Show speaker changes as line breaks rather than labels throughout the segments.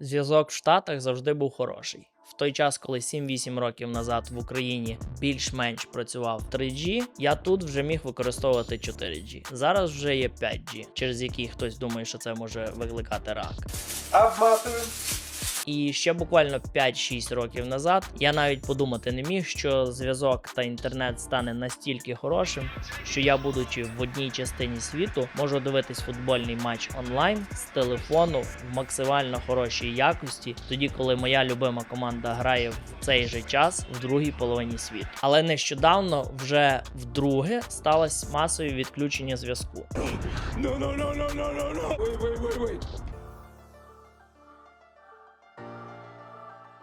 Зв'язок в Штатах завжди був хороший. В той час, коли 7-8 років назад в Україні більш-менш працював 3G, я тут вже міг використовувати 4G. Зараз вже є 5G, через який хтось думає, що це може викликати рак.
Обматуємо.
І ще буквально 5-6 років назад я навіть подумати не міг, що зв'язок та інтернет стане настільки хорошим, що я, будучи в одній частині світу, можу дивитись футбольний матч онлайн з телефону в максимально хорошій якості, тоді коли моя любима команда грає в цей же час в другій половині світу. Але нещодавно вже вдруге сталося масове відключення зв'язку.
No, no, no, no, no, no, no. Wait, wait, wait, wait.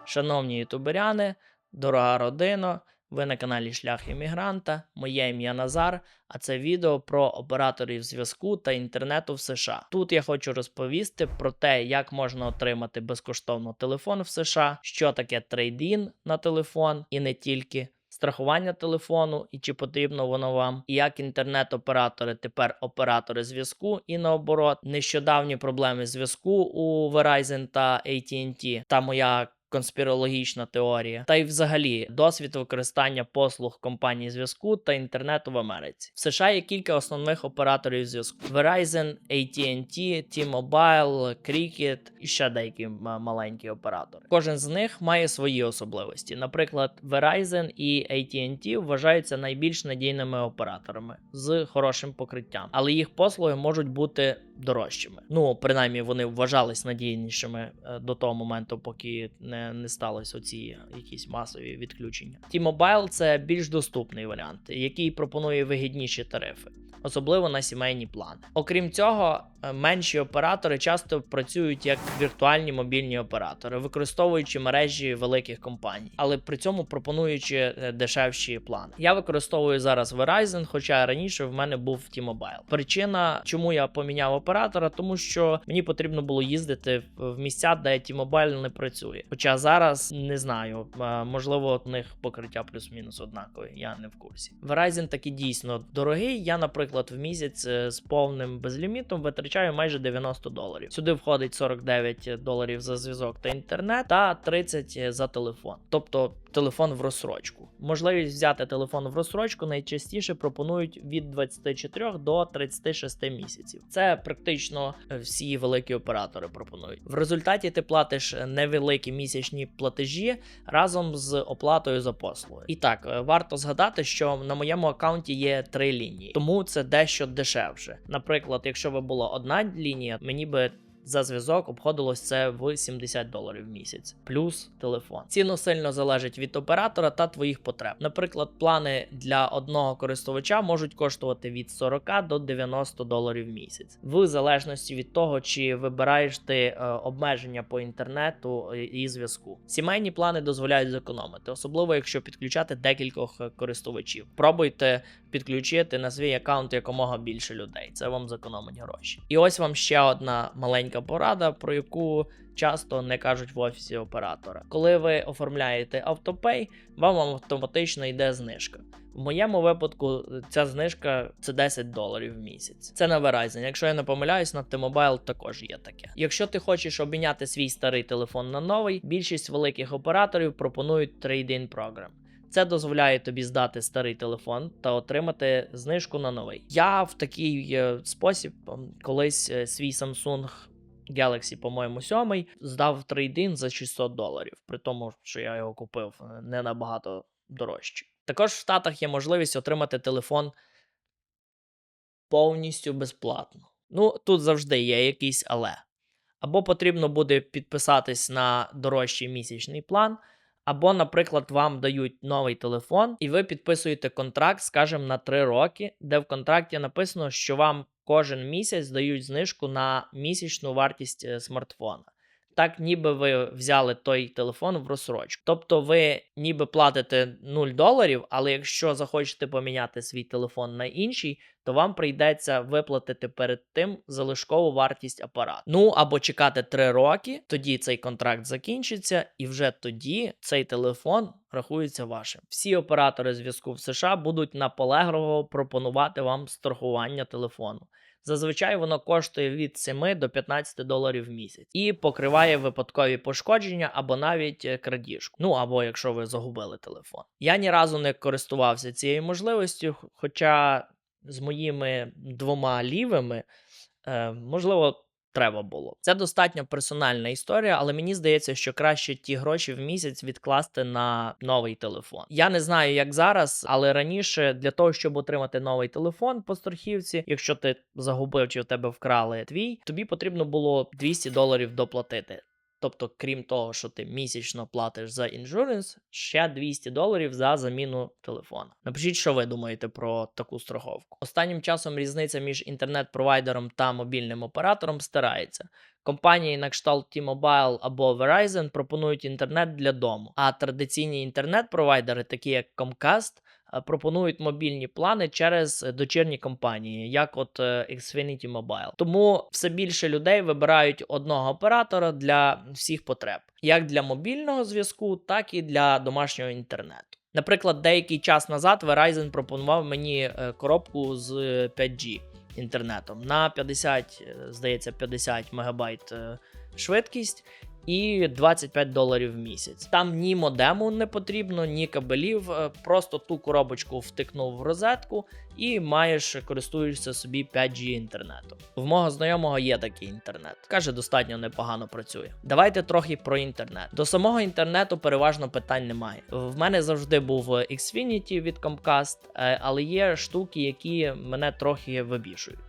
Шановні ютуберяни, дорога родино, ви на каналі Шлях Іммігранта. Моє ім'я Назар, а це відео про операторів зв'язку та інтернету в США. Тут я хочу розповісти про те, як можна отримати безкоштовно телефон в США, що таке трейдін на телефон і не тільки. Страхування телефону і чи потрібно воно вам, і як інтернет-оператори тепер оператори зв'язку, і наоборот, нещодавні проблеми зв'язку у Verizon та AT&T та моя конспірологічна теорія, та й взагалі досвід використання послуг компаній зв'язку та інтернету в Америці. В США є кілька основних операторів зв'язку: Verizon, AT&T, T-Mobile, Cricket і ще деякі маленькі оператори. Кожен з них має свої особливості. Наприклад, Verizon і AT&T вважаються найбільш надійними операторами з хорошим покриттям, але їх послуги можуть бути дорожчими. Ну, принаймні, вони вважались надійнішими е, до того моменту, поки не, не сталося оці якісь масові відключення. T-Mobile – це більш доступний варіант, який пропонує вигідніші тарифи. Особливо на сімейні плани. Окрім цього, е, менші оператори часто працюють як віртуальні мобільні оператори, використовуючи мережі великих компаній, але при цьому пропонуючи е, дешевші плани. Я використовую зараз Verizon, хоча раніше в мене був T-Mobile. Причина, чому я поміняв оператора, тому що мені потрібно було їздити в місця, де T-Mobile не працює. Хоча зараз не знаю, е, можливо, у них покриття плюс-мінус однакове, я не в курсі. Verizon таки дійсно дорогий. Я, наприклад, в місяць е, з повним безлімітом витрачаю майже 90 доларів. Сюди входить 49 доларів за зв'язок та інтернет, та 30 за телефон. Тобто телефон в розсрочку. Можливість взяти телефон в розсрочку найчастіше пропонують від 24 до 36 місяців. Це практично е, всі великі оператори пропонують. В результаті ти платиш невеликі місячні платежі разом з оплатою за послуги. І так, е, варто згадати, що на моєму аккаунті є три лінії, тому це дещо дешевше. Наприклад, якщо би була одна лінія, мені би за зв'язок обходилось це в 70 доларів в місяць, плюс телефон. Ціно сильно залежить від оператора та твоїх потреб. Наприклад, плани для одного користувача можуть коштувати від 40 до 90 доларів в місяць, в залежності від того, чи вибираєш ти е, обмеження по інтернету е, і зв'язку. Сімейні плани дозволяють зекономити, особливо якщо підключати декількох е, користувачів. Пробуйте підключити на свій аккаунт якомога більше людей. Це вам зекономить гроші. І ось вам ще одна маленька порада, про яку часто не кажуть в офісі оператора. Коли ви оформляєте автопей, вам автоматично йде знижка. В моєму випадку е, ця знижка це 10 доларів в місяць. Це на Verizon. Якщо я не помиляюсь, на T-Mobile також є таке. Якщо ти хочеш обміняти свій старий телефон на новий, більшість великих операторів пропонують трейд-ін програм. Це дозволяє тобі здати старий телефон та отримати знижку на новий. Я в такий е, спосіб колись е, свій Samsung Galaxy, по-моєму, 7 здав трейдин за 600 доларів, при тому, що я його купив е, не набагато дорожче. Також в Штатах є можливість отримати телефон повністю безплатно. Ну, тут завжди є якийсь але. Або потрібно буде підписатись на дорожчий місячний план, або, наприклад, вам дають новий телефон, і ви підписуєте контракт, скажімо, на 3 роки, де в контракті написано, що вам кожен місяць дають знижку на місячну вартість е, смартфона. Так, ніби ви взяли той телефон в розсрочку. Тобто ви ніби платите 0 доларів, але якщо захочете поміняти свій телефон на інший, то вам прийдеться виплатити перед тим залишкову вартість апарату. Ну або чекати 3 роки, тоді цей контракт закінчиться, і вже тоді цей телефон рахується вашим. Всі оператори зв'язку в США будуть наполегливо пропонувати вам страхування телефону. Зазвичай воно коштує від 7 до 15 доларів в місяць і покриває випадкові пошкодження або навіть е, крадіжку. Ну або якщо ви загубили телефон. Я ні разу не користувався цією можливістю, хоча з моїми двома лівими, е, можливо, треба було. Це достатньо персональна історія, але мені здається, що краще ті гроші в місяць відкласти на новий телефон. Я не знаю, як зараз, але раніше для того, щоб отримати новий телефон по страхівці, якщо ти загубив чи в тебе вкрали твій, тобі потрібно було 200 доларів доплатити. Тобто, крім того, що ти місячно платиш за іншуренс, ще 200 доларів за заміну телефона. Напишіть, що ви думаєте про таку страховку. Останнім часом різниця між інтернет-провайдером та мобільним оператором стирається. Компанії на кшталт T-Mobile або Verizon пропонують інтернет для дому, а традиційні інтернет-провайдери, такі як Comcast, пропонують мобільні плани через е, дочірні компанії, як от е, Xfinity Mobile. Тому все більше людей вибирають одного оператора для всіх потреб, як для мобільного зв'язку, так і для домашнього інтернету. Наприклад, деякий час назад Verizon пропонував мені е, коробку з е, 5G інтернетом на 50, е, здається, 50 мегабайт е, швидкість і 25 доларів в місяць. Там ні модему не потрібно, ні кабелів, е, просто ту коробочку втикнув в розетку і маєш користуєшся собі 5G інтернетом. В мого знайомого є такий інтернет. Каже, достатньо непогано працює. Давайте трохи про інтернет. До самого інтернету переважно питань немає. В мене завжди був Xfinity від Comcast, е, але є штуки, які мене трохи вибішують.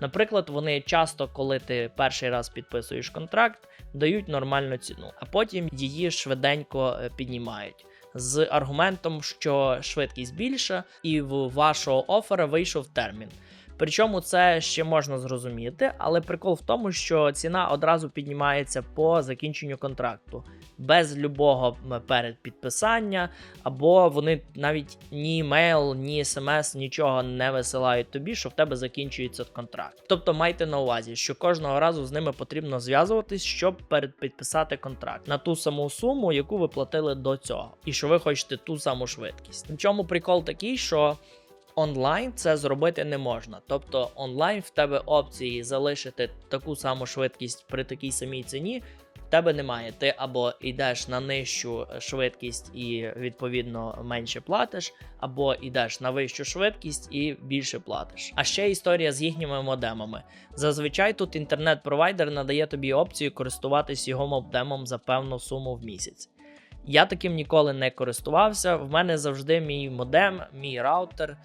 Наприклад, вони часто, коли ти перший раз підписуєш контракт, дають нормальну ціну, а потім її швиденько е, піднімають. З аргументом, що швидкість більша, і в вашого офера вийшов термін. Причому це ще можна зрозуміти, але прикол в тому, що ціна одразу піднімається по закінченню контракту, без любого передпідписання, або вони навіть ні емейл, ні смс, нічого не висилають тобі, що в тебе закінчується контракт. Тобто майте на увазі, що кожного разу з ними потрібно зв'язуватись, щоб передпідписати контракт на ту саму суму, яку ви платили до цього, і що ви хочете ту саму швидкість. Причому прикол такий, що онлайн це зробити не можна. Тобто онлайн в тебе опції залишити таку саму швидкість при такій самій ціні. В тебе немає. Ти або йдеш на нижчу швидкість і відповідно менше платиш, або йдеш на вищу швидкість і більше платиш. А ще історія з їхніми модемами. Зазвичай тут інтернет-провайдер надає тобі опцію користуватись його модемом за певну суму в місяць. Я таким ніколи не користувався. В мене завжди мій модем, мій раутер.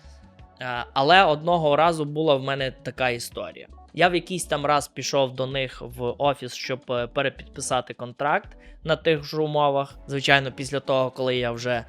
Е, Але одного разу була в мене така історія. Я в якийсь там раз пішов до них в офіс, щоб е, перепідписати контракт на тих ж умовах. Звичайно, після того, коли я вже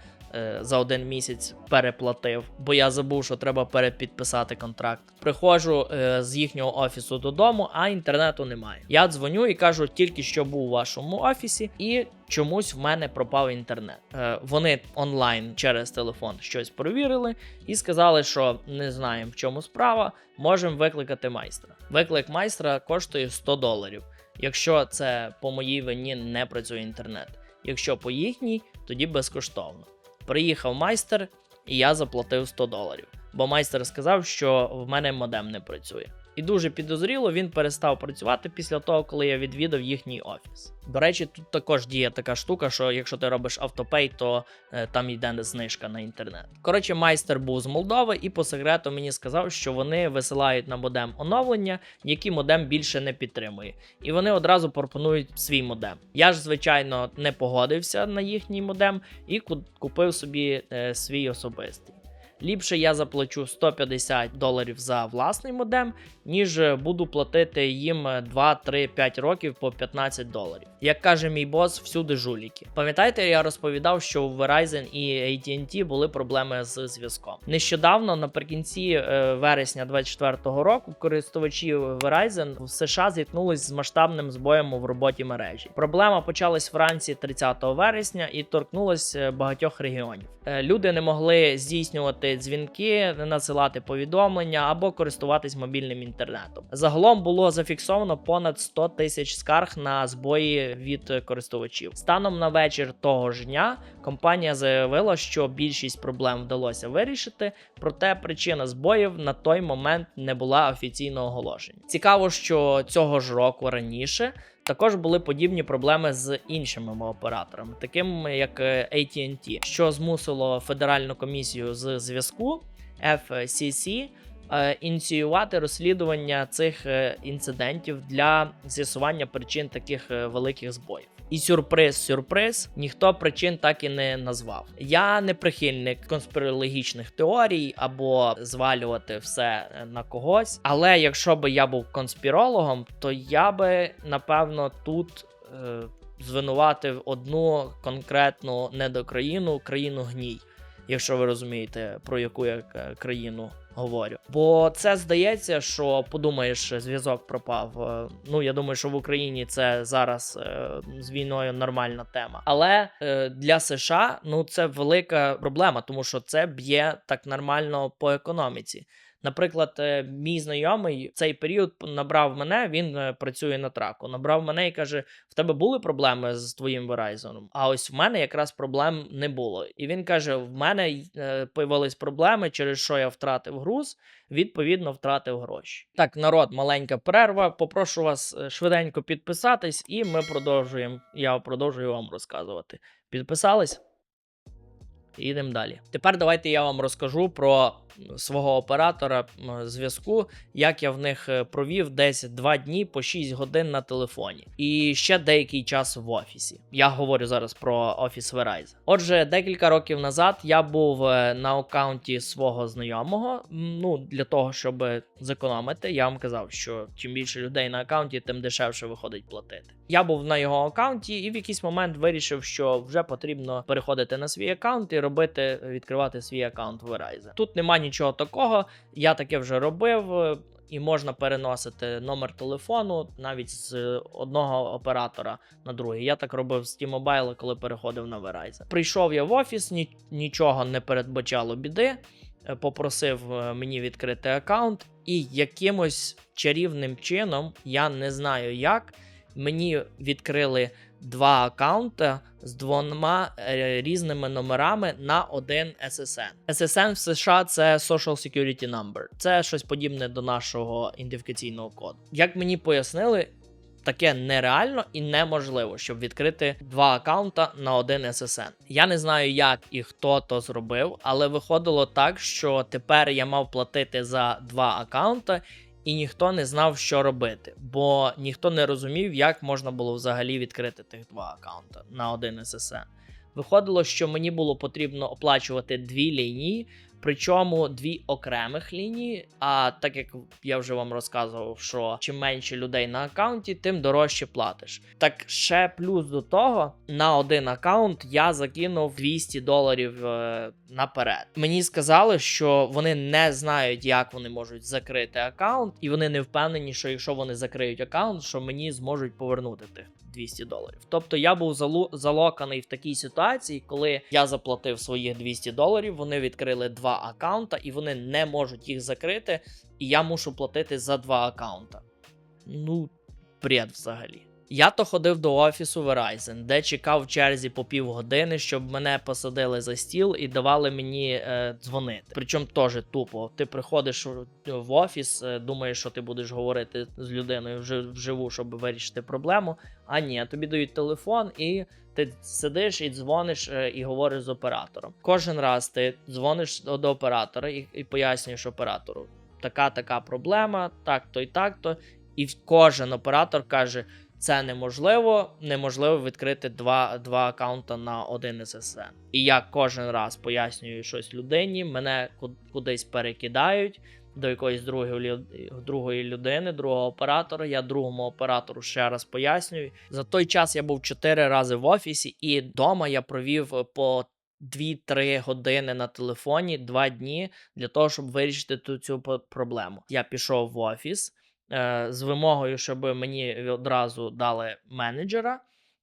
за один місяць переплатив, бо я забув, що треба перепідписати контракт. Приходжу е, з їхнього офісу додому, а інтернету немає. Я дзвоню і кажу, тільки що був у вашому офісі, і чомусь в мене пропав інтернет. Е, вони онлайн через телефон щось перевірили і сказали, що не знаємо в чому справа, можемо викликати майстра. Виклик майстра коштує 100 доларів. Якщо це по моїй вині не працює інтернет. Якщо по їхній, тоді безкоштовно. Приїхав майстер, і я заплатив 100 доларів. Бо майстер сказав, що в мене модем не працює. І дуже підозріло він перестав працювати після того, коли я відвідав їхній офіс. До речі, тут також діє така штука, що якщо ти робиш автопей, то е, там йде знижка на інтернет. Коротше, майстер був з Молдови і по секрету мені сказав, що вони висилають на модем оновлення, які модем більше не підтримує. І вони одразу пропонують свій модем. Я ж, звичайно, не погодився на їхній модем і купив собі е, свій особистий. Ліпше я заплачу 150 доларів за власний модем, ніж е, буду платити їм е, 2, 3, 5 років по 15 доларів. Як каже мій бос, всюди жуліки. Пам'ятаєте, я розповідав, що у Verizon і AT&T були проблеми з зв'язком. Нещодавно, наприкінці е, вересня 2024 року, користувачі Verizon в США зіткнулись з масштабним збоєм в роботі мережі. Проблема почалась в Франції 30 вересня і торкнулась е, багатьох регіонів. Люди не могли здійснювати дзвінки, надсилати повідомлення або користуватись мобільним інтернетом. Загалом було зафіксовано понад 100 тисяч скарг на збої від користувачів. Станом на вечір того ж дня компанія заявила, що більшість проблем вдалося вирішити, проте причина збоїв на той момент не була офіційно оголошена. Цікаво, що цього ж року раніше. Також були подібні проблеми з іншими операторами, такими як е, AT&T, що змусило Федеральну комісію з зв'язку FCC ініціювати розслідування цих е, інцидентів для з'ясування причин таких е, великих збоїв. І сюрприз, сюрприз, ніхто причин так і не назвав. Я не прихильник конспірологічних теорій або звалювати все е, на когось. Але якщо би я був конспірологом, то я би напевно тут е, звинуватив одну конкретну недокраїну країну гній, якщо ви розумієте, про яку я е, країну говорю. Бо це здається, що подумаєш, зв'язок пропав. Е, Ну я думаю, що в Україні це зараз е, з війною нормальна тема. Але для США ну це велика проблема, тому що це б'є так нормально по економіці. Наприклад, е, мій знайомий цей період набрав мене, він е, працює на траку. Набрав мене і каже: в тебе були проблеми з твоїм Verizon? А ось в мене якраз проблем не було. І він каже: в мене е, появились проблеми, через що я втратив груз, відповідно, втратив гроші. Так, народ, маленька перерва. Попрошу вас швиденько підписатись, і ми продовжуємо. Я продовжую вам розказувати. Підписались? Їдемо далі. Тепер давайте я вам розкажу про свого оператора зв'язку, як я в них е, провів десь 2 дні по 6 годин на телефоні. І ще деякий час в офісі. Я говорю зараз про офіс Verizon. Отже, декілька років назад я був е, на аккаунті свого знайомого. Ну, для того, щоб зекономити, я вам казав, що чим більше людей на аккаунті, тим дешевше виходить платити. Я був на його аккаунті і в якийсь момент вирішив, що вже потрібно переходити на свій аккаунт і робити, відкривати свій аккаунт в Verizon. Тут нема нічого такого. Я таке вже робив. е, І можна переносити номер телефону навіть з одного оператора на другий. Я так робив з T-Mobile, коли переходив на Verizon. Прийшов я в офіс, ні, нічого не передбачало біди. е, Попросив е, мені відкрити аккаунт, і якимось чарівним чином, я не знаю як, мені відкрили два аккаунти з двома е, різними номерами на один SSN. SSN в США це Social Security Number. Це щось подібне до нашого ідентифікаційного коду. Як мені пояснили, таке нереально і неможливо, щоб відкрити два аккаунта на один SSN. Я не знаю, як і хто то зробив, але виходило так, що тепер я мав платити за два аккаунти. І ніхто не знав, що робити, бо ніхто не розумів, як можна було взагалі відкрити тих два аккаунти на один SSN. Виходило, що мені було потрібно оплачувати дві лінії, причому дві окремих лінії. А так як я вже вам розказував, що чим менше людей на аккаунті, тим дорожче платиш. Так ще плюс до того, на один аккаунт я закинув 200 доларів е, наперед. Мені сказали, що вони не знають, як вони можуть закрити аккаунт, і вони не впевнені, що якщо вони закриють аккаунт, що мені зможуть повернути тих 200 доларів. Тобто я був залоканий в такій ситуації, коли я заплатив своїх 200 доларів, вони відкрили два аккаунта, і вони не можуть їх закрити, і я мушу платити за два аккаунта. Ну, бред взагалі. Я то ходив до офісу Verizon, де чекав в черзі по півгодини, щоб мене посадили за стіл і давали мені е, дзвонити. Причому теж тупо. Ти приходиш в- офіс, е, думаєш, що ти будеш говорити з людиною вжи- вживу, щоб вирішити проблему. А ні, тобі дають телефон, і ти сидиш і дзвониш е, і говориш з оператором. Кожен раз ти дзвониш до оператора і, і пояснюєш оператору: така така проблема, так-то і так-то. І кожен оператор каже: це неможливо, неможливо відкрити два, два аккаунта на один SSN. І я кожен раз пояснюю щось людині, мене кудись перекидають до якоїсь другої, другої людини, другого оператора. Я другому оператору ще раз пояснюю. За той час я був чотири рази в офісі, і вдома я провів е, по 2-3 години на телефоні, 2 дні для того, щоб вирішити ту цю проблему. Я пішов в офіс е, з вимогою, щоб мені одразу дали менеджера.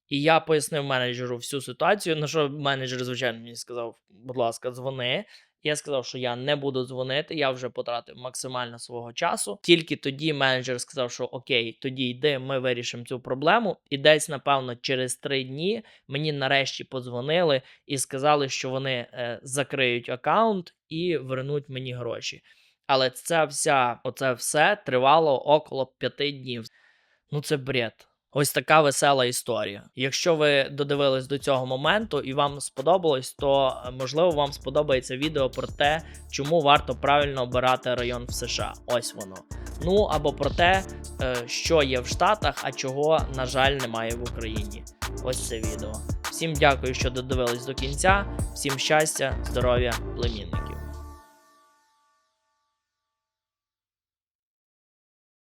І я пояснив менеджеру всю ситуацію. На що менеджер, звичайно, мені сказав: будь ласка, дзвони. Я сказав, що я не буду дзвонити, я вже потратив максимально свого часу. Тільки тоді менеджер сказав, що окей, тоді йди, ми вирішимо цю проблему. І десь, напевно, через три дні мені нарешті подзвонили і сказали, що вони е, закриють аккаунт і вернуть мені гроші. Але ця вся, оце все тривало около п'яти днів. Ну, це бред. Ось така весела історія. Якщо ви додивились до цього моменту і вам сподобалось, то е, можливо вам сподобається відео про те, чому варто правильно обирати район в США. Ось воно. Ну або про те, е, що є в Штатах, а чого, на жаль, немає в Україні. Ось це відео. Всім дякую, що додивились до кінця. Всім щастя, здоров'я, племінників.